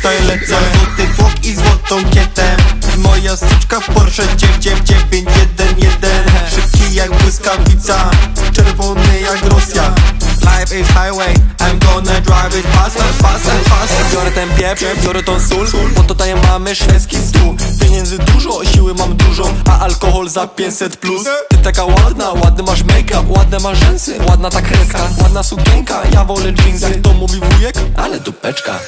tutaj lecę. Złoty włok i złotą kietę. Moja styczka w Porsche 99111 Szybki jak błyskawica Czerwony jak Rosja. Life is highway I'm gonna drive it fast Biorę ten pieprz, biorę tą sól Bo tutaj mamy szwedzki stół. Pieniędzy dużo, siły mam dużo A alkohol za 500 plus. Ty taka ładna, ładny masz make-up Ładne masz rzęsy, ładna ta kreska Ładna sukienka, ja wolę jeans Jak to mówi wujek, ale dupeczka.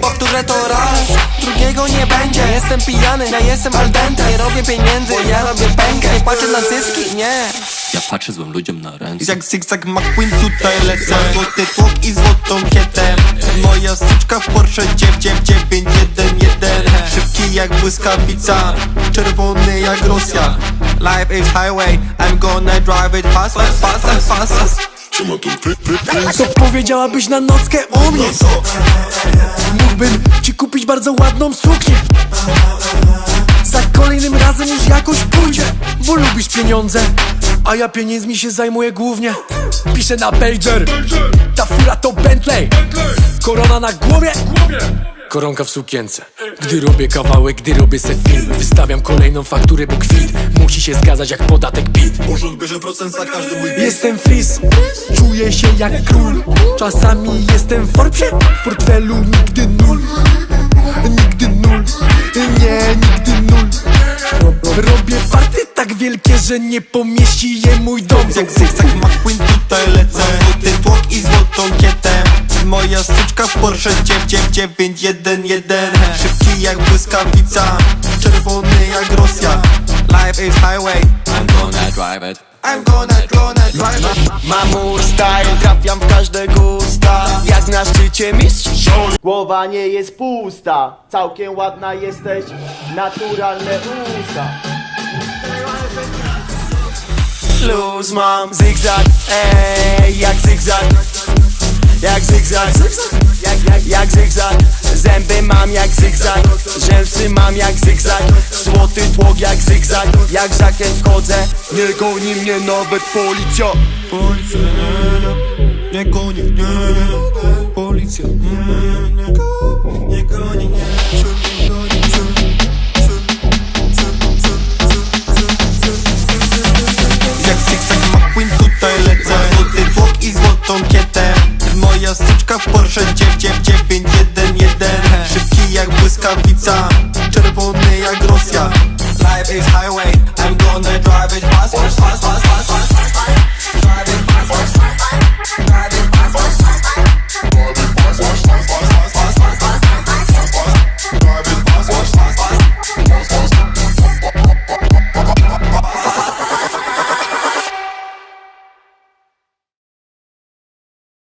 Powtórzę to raz, drugiego nie będzie. Jestem pijany, ja jestem al dente Nie robię pieniędzy, ja robię pękę. Nie patrzę na zyski, nie Ja patrzę złym ludziom na ręce. Jak zigzag McQueen tutaj lecę. Złoty tłok i złotą kietę. Moja styczka w Porsche 99911 Szybki jak błyskawica Czerwony jak Rosja. Life is highway I'm gonna drive it fast, fast, fast, fast, fast. Co powiedziałabyś na nockę o mnie? Mógłbym ci kupić bardzo ładną suknię. Za kolejnym razem już jakoś pójdzie Bo lubisz pieniądze A ja pieniędzmi się zajmuję głównie. Piszę na pager. Ta fura to Bentley. Korona na głowie. Koronka w sukience. Gdy robię kawałek, gdy robię se film Wystawiam kolejną fakturę, bo kwit. Musi się zgadzać jak podatek PIT. Urząd bierze procent za każdy mój Jestem fris, czuję się jak król. Czasami jestem w Forbesie, w portfelu nigdy nul. Nigdy nul, nie, nigdy nul. Robię wielkie, że nie pomieści je mój dom. Jak zigzag McQueen tutaj lecę. Złoty tłok i złotą kietę. Moja styczka w Porsche 99911 Szybki jak błyskawica Czerwony jak Rosja. Life is highway. I'm gonna drive it. I'm gonna, gonna drive it. Mamur style, trafiam w każde gusta Jak na szczycie mistrz Głowa nie jest pusta Całkiem ładna jesteś Naturalne usta Luz mam zigzag Ej, jak zigzag. Jak zigzag Jak, jak, jak zigzag. Zęby mam jak zigzag Rzęsy mam jak zigzag. Złoty tłok jak zigzag Jak zakręt wchodzę. Nie goni mnie nawet policja. Policja, nie, nie, goni, nie, nie, policja, nie, nie, nie, goni, 6, 9, 9, 1, 1 Szybki jak błyskawica, czerwony jak Rosja. Life is highway, I'm gonna drive it fast, fast, fast, fast, fast.